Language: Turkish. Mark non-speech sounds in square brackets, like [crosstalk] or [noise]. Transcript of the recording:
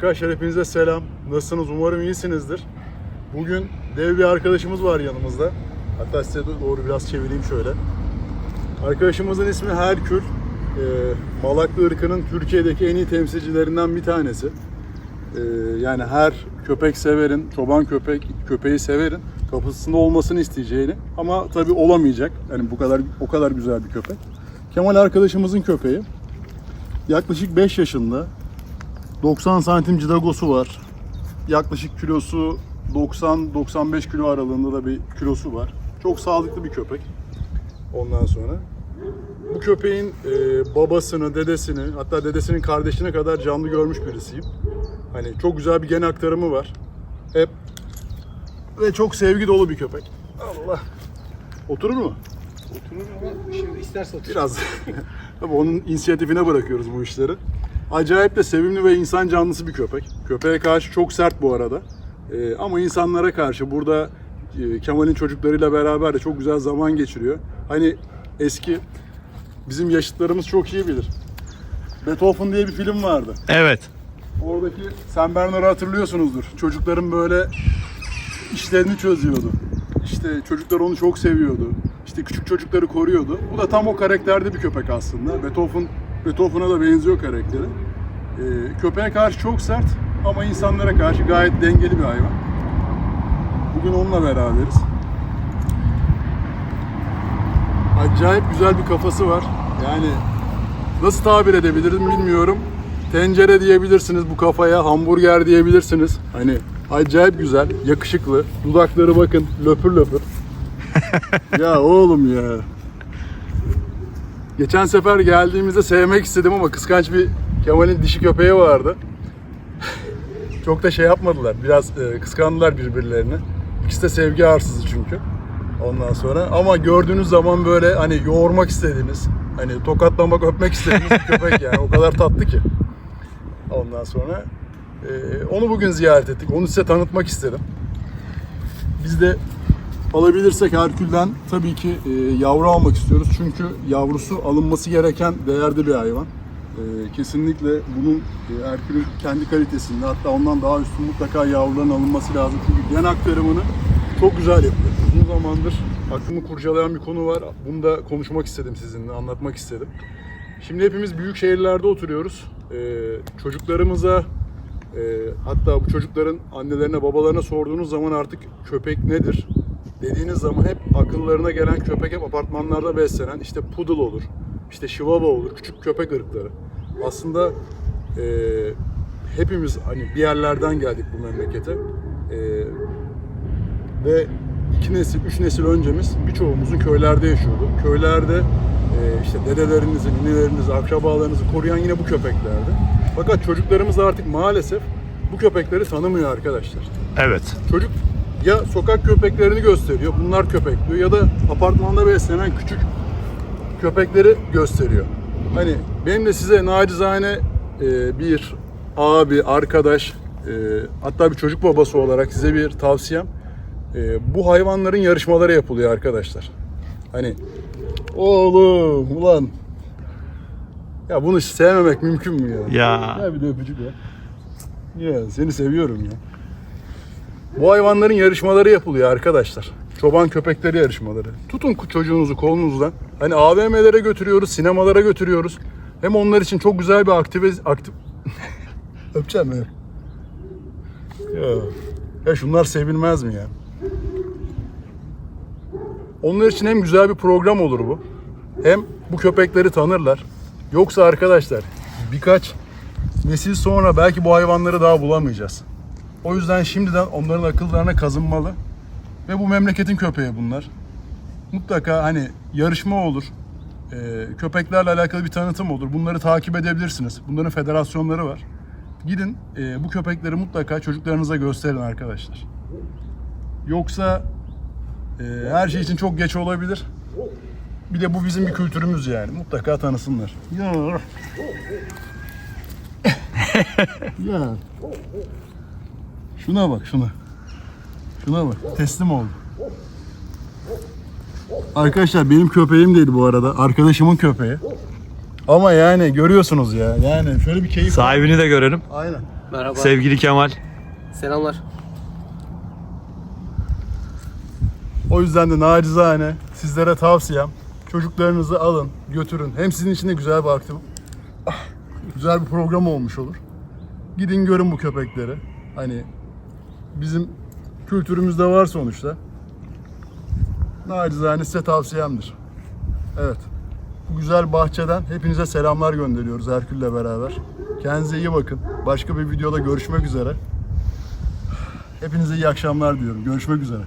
Arkadaşlar hepinize selam. Nasılsınız? Umarım iyisinizdir. Bugün dev bir arkadaşımız var yanımızda. Hatta size doğru biraz çevireyim şöyle. Arkadaşımızın ismi Herkül. Ee, Malaklı ırkının Türkiye'deki en iyi temsilcilerinden bir tanesi. Ee, yani her köpek severin, çoban köpek, köpeği severin kapısında olmasını isteyeceğini ama tabii olamayacak. Yani bu kadar o kadar güzel bir köpek. Kemal arkadaşımızın köpeği. Yaklaşık 5 yaşında. 90 santim cidagosu var. Yaklaşık kilosu 90-95 kilo aralığında da bir kilosu var. Çok sağlıklı bir köpek. Ondan sonra. Bu köpeğin e, babasını, dedesini, hatta dedesinin kardeşine kadar canlı görmüş birisiyim. Hani çok güzel bir gen aktarımı var. Hep ve çok sevgi dolu bir köpek. Allah. Oturur mu? Oturur ama şimdi isterse otur. Biraz. [laughs] Tabii onun inisiyatifine bırakıyoruz bu işleri. Acayip de sevimli ve insan canlısı bir köpek. Köpeğe karşı çok sert bu arada. Ee, ama insanlara karşı burada e, Kemal'in çocuklarıyla beraber de çok güzel zaman geçiriyor. Hani eski bizim yaşıtlarımız çok iyi bilir. Beethoven diye bir film vardı. Evet. Oradaki Sen Bernard'ı hatırlıyorsunuzdur. Çocukların böyle işlerini çözüyordu. İşte çocuklar onu çok seviyordu. İşte küçük çocukları koruyordu. Bu da tam o karakterde bir köpek aslında. Beethoven, Beethoven'a da benziyor karakteri. Ee, köpeğe karşı çok sert ama insanlara karşı gayet dengeli bir hayvan. Bugün onunla beraberiz. Acayip güzel bir kafası var. Yani nasıl tabir edebilirim bilmiyorum. Tencere diyebilirsiniz bu kafaya, hamburger diyebilirsiniz. Hani acayip güzel, yakışıklı. Dudakları bakın löpür löpür. [laughs] ya oğlum ya. Geçen sefer geldiğimizde sevmek istedim ama kıskanç bir Kemal'in dişi köpeği vardı. [laughs] Çok da şey yapmadılar. Biraz e, kıskandılar birbirlerini. İkisi de sevgi arsızı çünkü. Ondan sonra ama gördüğünüz zaman böyle hani yoğurmak istediğiniz, hani tokatlamak, öpmek istediğiniz bir köpek yani. O kadar tatlı ki. Ondan sonra e, onu bugün ziyaret ettik. Onu size tanıtmak istedim. Biz de alabilirsek Herkül'den tabii ki e, yavru almak istiyoruz. Çünkü yavrusu alınması gereken değerli bir hayvan. E, kesinlikle bunun e, Herkül'ün kendi kalitesinde hatta ondan daha üstün mutlaka yavruların alınması lazım. Çünkü gen aktarımını çok güzel yapıyor. Uzun zamandır aklımı kurcalayan bir konu var. Bunu da konuşmak istedim sizinle, anlatmak istedim. Şimdi hepimiz büyük şehirlerde oturuyoruz. Ee, çocuklarımıza e, hatta bu çocukların annelerine babalarına sorduğunuz zaman artık köpek nedir dediğiniz zaman hep akıllarına gelen köpek hep apartmanlarda beslenen işte poodle olur, işte chihuahua olur, küçük köpek ırkları. Aslında e, hepimiz hani bir yerlerden geldik bu memlekete. E, ve iki nesil, üç nesil öncemiz birçoğumuzun köylerde yaşıyordu. Köylerde e, işte dedelerinizi, ninelerinizi, akrabalarınızı koruyan yine bu köpeklerdi. Fakat çocuklarımız artık maalesef bu köpekleri tanımıyor arkadaşlar. Evet. Çocuk ya sokak köpeklerini gösteriyor, bunlar köpek diyor ya da apartmanda beslenen küçük köpekleri gösteriyor. Hani benim de size nacizane e, bir abi, arkadaş, e, hatta bir çocuk babası olarak size bir tavsiyem. E, bu hayvanların yarışmaları yapılıyor arkadaşlar. Hani oğlum ulan ya bunu sevmemek mümkün mü ya? Ya. Ya bir de öpücük ya. Ya seni seviyorum ya. Bu hayvanların yarışmaları yapılıyor arkadaşlar. Çoban köpekleri yarışmaları. Tutun çocuğunuzu kolunuzdan. Hani AVM'lere götürüyoruz, sinemalara götürüyoruz. Hem onlar için çok güzel bir aktive... Aktif... [laughs] Öpeceğim ya. Ya. Ya şunlar sevilmez mi ya? Onlar için hem güzel bir program olur bu. Hem bu köpekleri tanırlar. Yoksa arkadaşlar birkaç nesil sonra belki bu hayvanları daha bulamayacağız. O yüzden şimdiden onların akıllarına kazınmalı. Ve bu memleketin köpeği bunlar. Mutlaka hani yarışma olur. Ee, köpeklerle alakalı bir tanıtım olur. Bunları takip edebilirsiniz. Bunların federasyonları var. Gidin e, bu köpekleri mutlaka çocuklarınıza gösterin arkadaşlar. Yoksa e, her şey için çok geç olabilir. Bir de bu bizim bir kültürümüz yani. Mutlaka tanısınlar. Ya. ya. [laughs] Şuna bak şuna. Şuna bak. Teslim oldu. Arkadaşlar benim köpeğim değil bu arada. Arkadaşımın köpeği. Ama yani görüyorsunuz ya. Yani şöyle bir keyif. Sahibini de görelim. Aynen. Merhaba. Sevgili Kemal. Selamlar. O yüzden de nacizane sizlere tavsiyem çocuklarınızı alın, götürün. Hem sizin için de güzel bir aktivite, güzel bir program olmuş olur. Gidin görün bu köpekleri. Hani bizim kültürümüzde var sonuçta. Nacizane size tavsiyemdir. Evet. Bu güzel bahçeden hepinize selamlar gönderiyoruz Herkül'le beraber. Kendinize iyi bakın. Başka bir videoda görüşmek üzere. Hepinize iyi akşamlar diyorum. Görüşmek üzere.